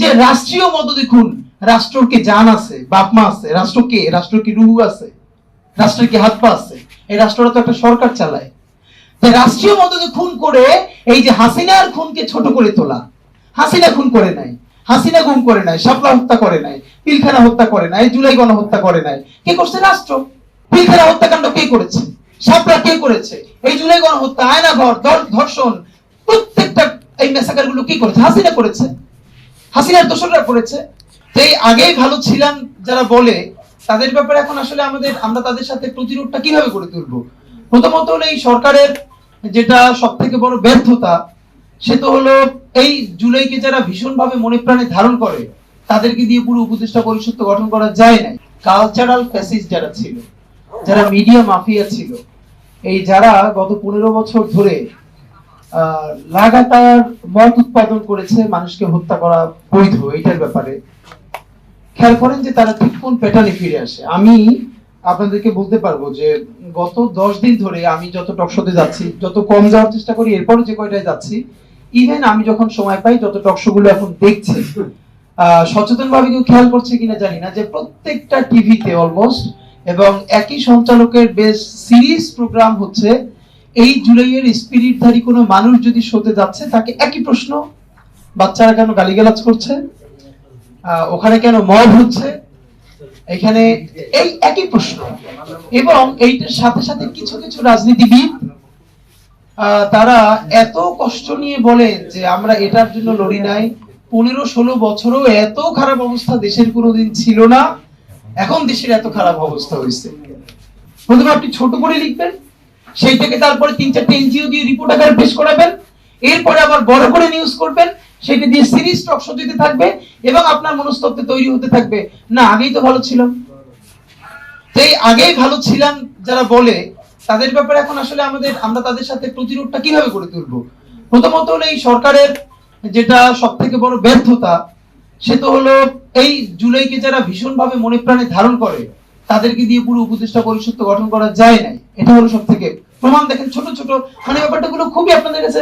যে রাষ্ট্রীয় মত দেখুন রাষ্ট্রর কি জান আছে, বাপ মা আছে, রাষ্ট্র কে? রাষ্ট্র কি রুহু আছে? রাষ্ট্রের কি হাত পা আছে? এই রাষ্ট্রটা তো একটা সরকার চালায়। তাই রাষ্ট্রীয় মদতে খুন করে এই যে হাসিনার খুনকে ছোট করে তোলা, হাসিনা খুন করে নাই, হাসিনা গুম করে নাই, শাপলা হত্যা করে নাই, পিলখানা হত্যা করে নাই, জুলাই গণহত্যা করে নাই। কে করছে রাষ্ট্র? পিলখানা হত্যাকাণ্ড কে করেছে? শাপলা কে করেছে? এই জুলাই গণহত্যা আয়না ঘর ধর্ষণ প্রত্যেকটা এই মেসাকারগুলো কি করেছে? হাসিনা করেছে। হাসিনার দোষররা করেছে। এই আগেই ভালো ছিলাম যারা বলে, তাদের ব্যাপারে এখন আসলে আমাদের, আমরা তাদের সাথে প্রতিরোধটা কীভাবে করে তুলবো? প্রথমত হলো এই সরকারের যেটা সব থেকে বড় ব্যর্থতা, সে তো হলো এই জুলাইকে যারা ভীষণভাবে মনে প্রাণে ধারণ করে, তাদেরকে দিয়ে পুরো উপদেষ্টা পরিষদ গঠন করা যায় নাই। কালচারাল ফ্যাসিস যারা ছিল, যারা মিডিয়া মাফিয়া ছিল, এই যারা গত পনেরো বছর ধরে লাগাতার মত উৎপাদন করেছে, মানুষকে হত্যা করা বৈধ এটার ব্যাপারে। খেয়াল করেন যে তারা ঠিক কোন প্যাটার্নে ফিরে আসে। আমি আপনাদেরকে বলতে পারব যে গত দশ দিন ধরে আমি যত টকশোতে যাচ্ছি, যত কম যাওয়ার চেষ্টা করি, এরপরও যে কয়টায় যাচ্ছি ইভেন আমি যখন সময় পাই, যত টকশো গুলো এখন দেখছি সচেতন ভাবে কেউ খেয়াল করছে কিনা জানি না, যে প্রত্যেকটা টিভিতে অলমোস্ট এবং একই সঞ্চালকের বেশ সিরিজ প্রোগ্রাম হচ্ছে এই জুলাইয়ের স্পিরিটধারী কোনো মানুষ যদি শোতে যাচ্ছে, তাকে একই প্রশ্ন, বাচ্চারা কেন গালিগালাজ করছে? ওখানে কেন মব হচ্ছে? এখানে এই একই প্রশ্ন। এবং এইটার সাথে সাথে কিছু কিছু রাজনীতিবিদ তারা এত কষ্ট নিয়ে বলেন যে আমরা এটার জন্য লড়ি নাই। পনেরো, ষোলো বছরও এত খারাপ অবস্থা দেশের কোনোদিন ছিল না। এখন দেশের এত খারাপ অবস্থা হয়েছে। প্রথমে আপনি ছোট করে লিখবেন। সেইটাকে তারপরে তিন চারটে এনজিও দিয়ে রিপোর্ট আকারে পেশ করাবেন। এরপরে আবার বড় করে নিউজ করবেন। সেটা দিয়ে সিরিজ টক শো দিতে থাকবে এবং আপনার মনস্তত্ত্বে তৈরি হতে থাকবে। না, আগেই তো ভালো ছিলাম। এই আগেই ভালো ছিলাম যারা বলে, তাদের ব্যাপারে এখন আসলে আমাদের, আমরা তাদের সাথে প্রতিরোধটা কীভাবে করে তুলবো? প্রথমত হলো এই সরকারের যেটা সব থেকে বড় ব্যর্থতা, সে তো হলো এই জুলাইকে যারা ভীষণভাবে মনে প্রাণে ধারণ করে, তাদেরকে দিয়ে পুরো উপদেষ্টা পরিষদ গঠন করা যায় নাই। এটা হলো সব থেকে প্রমাণ দেখেন, ছোট ছোট। মানে ব্যাপারটা গুলো খুবই আপনাদের কাছে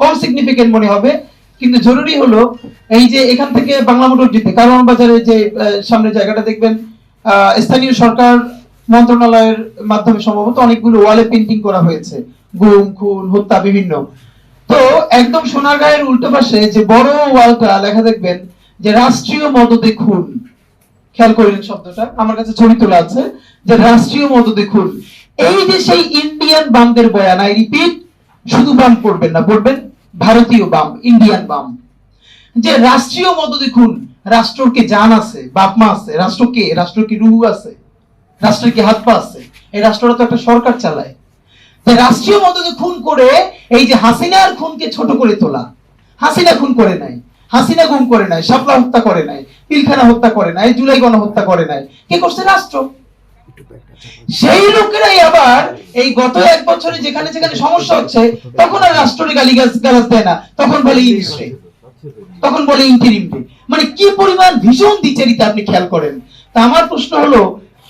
কম সিগনিফিকেন্ট মনে হবে। কিন্তু জরুরি হলো এই যে এখান থেকে বাংলা মোটর যেতে কারওয়ান বাজারে যে সামনে জায়গাটা দেখবেন স্থানীয় সরকার মন্ত্রণালয়ের মাধ্যমে সম্ভবত অনেকগুলো ওয়ালে পেন্টিং করা হয়েছে। গুম, খুন, হত্যা, বিভিন্ন। তো একদম সোনারগাঁয়ের উল্টো পাশে যে বড় ওয়ালটা লেখা দেখবেন যে রাষ্ট্রীয় মদতে খুন। খেয়াল করলেন শব্দটা? আমার কাছে ছবি তোলা আছে যে রাষ্ট্রীয় মদতে খুন। এই যে সেই ইন্ডিয়ান বামদের বয়ান আই রিপিট শুধু বাম পড়বেন না, পড়বেন ভারতীয় বাম ইন্ডিয়ান বাম। যে রাষ্ট্রীয় মদতে খুন রাষ্ট্রর কি জান আছে, বাপ মা আছে, রাষ্ট্র কে? রাষ্ট্র রুহু আছে, রাষ্ট্রের কি হাত পা আছে, এই রাষ্ট্রটা তো একটা সরকার চালায়। তাই রাষ্ট্রীয় মদতে খুন করে, এই যে হাসিনার খুনকে ছোট করে তোলা, হাসিনা খুন করে নাই, হাসিনা গুম করে নাই, শাপলা হত্যা করে নাই, পিলখানা হত্যা করে নাই, জুলাই গণহত্যা করে নাই, কে করছে রাষ্ট্র? সেই লোকেরাই আবার এই গত এক বছরে যেখানে যেখানে সমস্যা হচ্ছে, তখন আর রাষ্ট্রের গালি গালাজ দেয় না। তখন বলে ইনস্টে তখন বলে ইন্টারিম মানে কি পরিমাণ ভীষণ দ্বিচারিতা আপনি খেয়াল করেন? তা আমার প্রশ্ন হলো,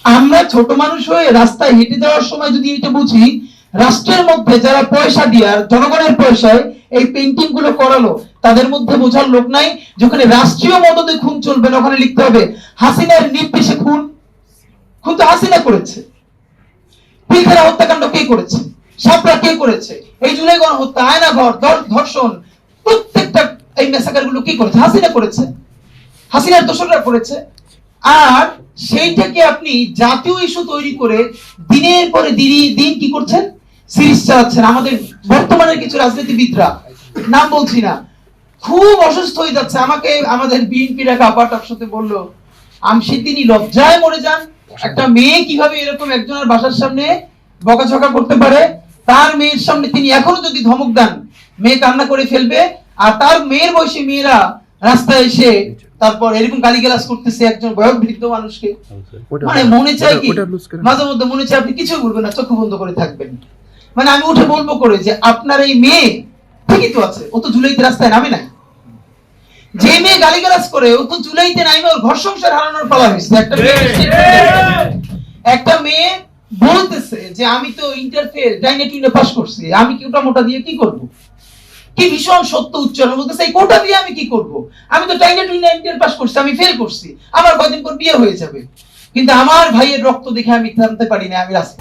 আমরা ছোট মানুষ হয়ে রাস্তায় হেঁটে যাওয়ার সময় যদি এটা বুঝি, রাষ্ট্রের মধ্যে যারা পয়সা দিয়ে জনগণের পয়সায় এই পেন্টিংগুলো করালো, তাদের মধ্যে বোঝার লোক নাই যেখানে রাষ্ট্রীয় মদতে খুন চলবে না, ওখানে লিখতে হবে, হাসিনার নির্দেশে খুন। খুন তো হাসিনা করেছে। পিলখানা হত্যাকাণ্ড কে করেছে? সাপলা কে করেছে? এই জুলাই গণহত্যা আয়না ঘর ধর্ষণ, প্রত্যেকটা এই মেসাকারগুলো কি করেছে? হাসিনা করেছে। হাসিনার দোষররা করেছে। আর সেইটাকে আপনি জাতীয় ইস্যু তৈরি করে দিনের পরে দিনই দিন কি করছেন? সিরিজ চালাচ্ছেন। আমাদের বর্তমানের কিছু রাজনীতিবিদরা, নাম বলছি না, খুব অসুস্থ হয়ে যাচ্ছে। আমাকে আমাদের বিএনপির এক আপাটার সাথে বলল আমসি তিনি লজ্জায় মরে যান একটা মেয়ে কীভাবে এরকম একজনের বাসার সামনে বকাঝকা করতে পারে তার মেয়ের সামনে তিনি এখনও যদি ধমক দেন মেয়ে কান্না করে ফেলবে আর তার মেয়ের বয়সী মেয়েরা রাস্তায় এসে তারপর এরকম গালিগালাজ করতেছে একজন বয়োবৃদ্ধ মানুষকে। মানে মনে চাই কি? মাঝে মধ্যে মনে চাই আপনি কিছু বলবেন না চোখ বন্ধ করে থাকবেন। মানে আমি উঠে বলব করে যে আপনার এই মেয়ে ঠিকই তো আছে ও তো জুলাইতে রাস্তায় নামে নাই। যে মেয়ে গালিগালাজ করে ও তো জুলাইতে নামে ওর ঘর সংসার হারানোর পালা হয়েছে। একটা একটা মেয়ে বলতেছে যে আমি তো ইন্টারফেয়ার ডাইনে টুইনে পাস করছি, আমি কি ওটা মোটা দিয়ে কি করব? কি ভীষণ সত্য উচ্চারণ বলতেছে, এই কোটা দিয়ে আমি কি করব? আমি তো ডাইনে টুইনে ইন্টার পাস করছি, আমি ফেল করছি, আমার কদিন পর বিয়ে হয়ে যাবে। কিন্তু আমার ভাইয়ের রক্ত দেখে আমি থামতে পারি না, আমি রাস্তা